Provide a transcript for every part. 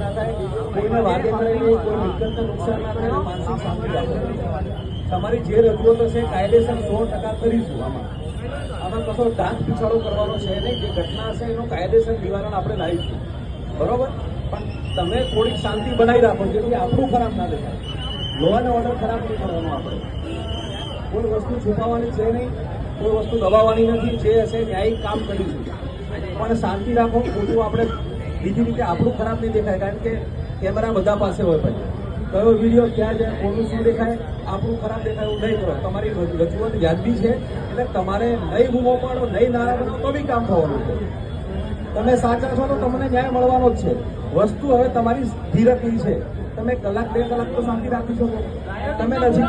કોઈને વાગે નહીં, કોઈ મિલકતને નુકસાન ના થાય માનસિક શાંતિ તમારી જે રજૂઆતો છે, કાયદેસર સો ટકા કરીશું આમાં. આમાં કશો ઢાંક પીછાડો કરવાનો છે નહીં, જે ઘટના છે એનું કાયદેસર નિવારણ આપણે લાવીશું. બરોબર? પણ તમે થોડીક શાંતિ બનાવી રાખો, જેથી આપણું ખરાબ ના દેખાય. લો અને ઓર્ડર ખરાબ નહીં કરવાનો આપણે. કોઈ વસ્તુ છુપાવવાની છે નહીં, કોઈ વસ્તુ દબાવવાની નથી, જે હશે ન્યાયિક કામ કરીશું. પણ શાંતિ રાખો, ખોટું આપણે બીજી રીતે આપણું ખરાબ નહીં દેખાય કારણ કે કેમેરા બધા પાસે હોય પછી. કયો વીડિયો ક્યાં જાય કોનું શું દેખાય આપણું ખરાબ દેખાય એવું નહીં કરો. તમારી રજૂઆત વ્યાજબી છે એટલે તમારે નહીં બૂમો પાડો નહીં નારા બનો તો બી કામ થવાનું છે. તમે સાચા છો તો તમને ન્યાય મળવાનો જ છે. વસ્તુ હવે તમારી ધીરકની છે. તમે કલાક બે કલાક તો શાંતિ રાખી શકો. તમે નથી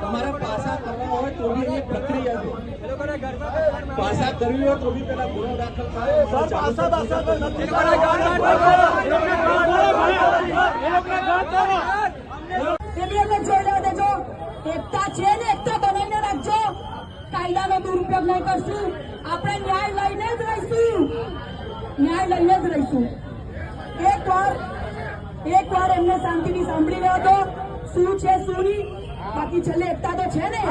તમારે પાસા કરવા હોય તો બી એની પ્રક્રિયા છે. પાસા કરવી હોય તો બી પેલા ગુનો દાખલ થાય. પાસા પાસા તો નથી એકતા છે ને એકતા બનાવીને રાખજો. કાયદાનો દુરુપયોગ નહીં કરશું. આપણે ન્યાય લઈને જ રહીશું. ન્યાય લઈને જ રહીશું. એક વાર એક વાર એમને શાંતિથી સાંભળી લો તો શું છે, શું નહીં? બાકી છેલ્લે એકતા તો છે ને?